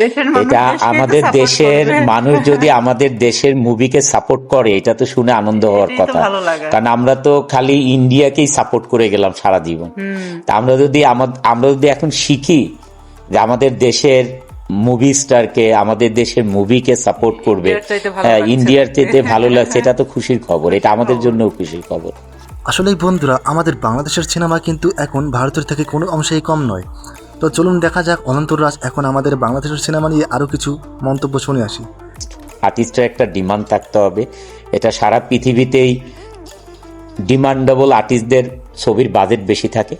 দেশের এটা আমাদের দেশের মানুষ যদি আমাদের দেশের মুভিকে সাপোর্ট করে এটা তো শুনে আনন্দ হওয়ার কথা। কারণ আমরা তো খালি ইন্ডিয়াকেই সাপোর্ট করে গেলাম সারা জীবন। তা আমরা যদি আমরা যদি এখন শিখি যে আমাদের দেশের মুভি স্টারকে আমাদের দেশের মুভিকে সাপোর্ট করবে ইন্ডিয়ার চাইতে হ্যাঁ, ভালো লাগছে এটা তো খুশির খবর। এটা আমাদের জন্য খুশির খবর। আসলে বন্ধুরা আমাদের বাংলাদেশের সিনেমা কিন্তু এখন ভারতের থেকে কোনো অংশেই কম নয়। তো চলুন দেখা যাক অনন্তর রাজ এখন আমাদের বাংলাদেশের সিনেমা নিয়ে আরও কিছু মন্তব্য শুনে আসি। আর্টিস্টের একটা ডিমান্ড থাকতে হবে। এটা সারা পৃথিবীতেই ডিমান্ডেবল আর্টিস্টদের ছবির বাজেট বেশি থাকে।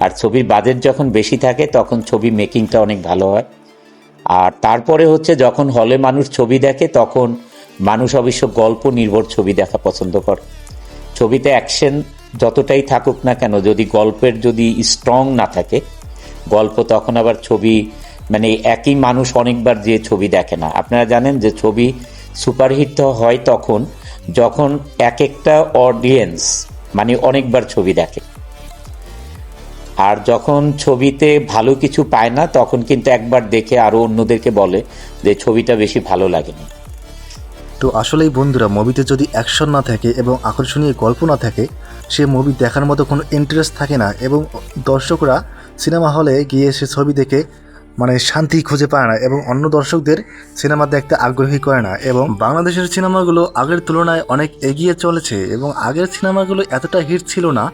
আর ছবির বাজেট যখন বেশি থাকে, তখন ছবি মেকিংটা অনেক ভালো হয়। আর তারপরে হচ্ছে যখন হলে মানুষ ছবি দেখে, তখন মানুষ অবশ্য গল্প নির্ভর ছবি দেখা পছন্দ করে। ছবিতে অ্যাকশন যতটাই থাকুক না কেন, যদি গল্পের যদি স্ট্রং না থাকে গল্প, তখন আবার ছবি মানে একই মানুষ অনেকবার যে ছবি দেখে না। আপনারা জানেন যে ছবি সুপারহিট হয় তখন, যখন এক একটা অডিয়েন্স মানে অনেকবার ছবি দেখে। আর যখন ছবিতে ভালো কিছু পায় না, তখন কিন্তু একবার দেখে আরও অন্যদেরকে বলে যে ছবিটা বেশি ভালো লাগেনি। তো আসলেই বন্ধুরা মুভিতে যদি অ্যাকশন না থাকে এবং আকর্ষণীয় গল্প না থাকে, সে মুভি দেখার মতো কোনো ইন্টারেস্ট থাকে না এবং দর্শকরা সিনেমা হলে গিয়ে সে ছবি দেখে মানে শান্তি খুঁজে পায় না এবং অন্য দর্শকদের সিনেমা দেখতে আগ্রহী করে না এবং বাংলাদেশের সিনেমাগুলো আগের তুলনায় অনেক এগিয়ে চলেছে এবং আগের সিনেমাগুলো এতটা হিট ছিল না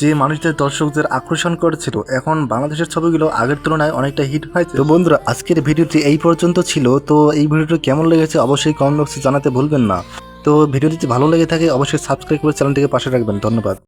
যে মানুষদের দর্শকদের আকর্ষণ করেছিল। এখন বাংলাদেশের ছবিগুলো আগের তুলনায় অনেকটা হিট হয়েছে। তো বন্ধুরা, আজকের ভিডিওটি এই পর্যন্ত ছিল। তো এই ভিডিওটি কেমন লেগেছে অবশ্যই কমেন্ট বক্সে জানাতে ভুলবেন না। তো ভিডিওটি ভালো লেগে থাকে, অবশ্যই সাবস্ক্রাইব করে চ্যানেলটিকে পাশে রাখবেন। ধন্যবাদ।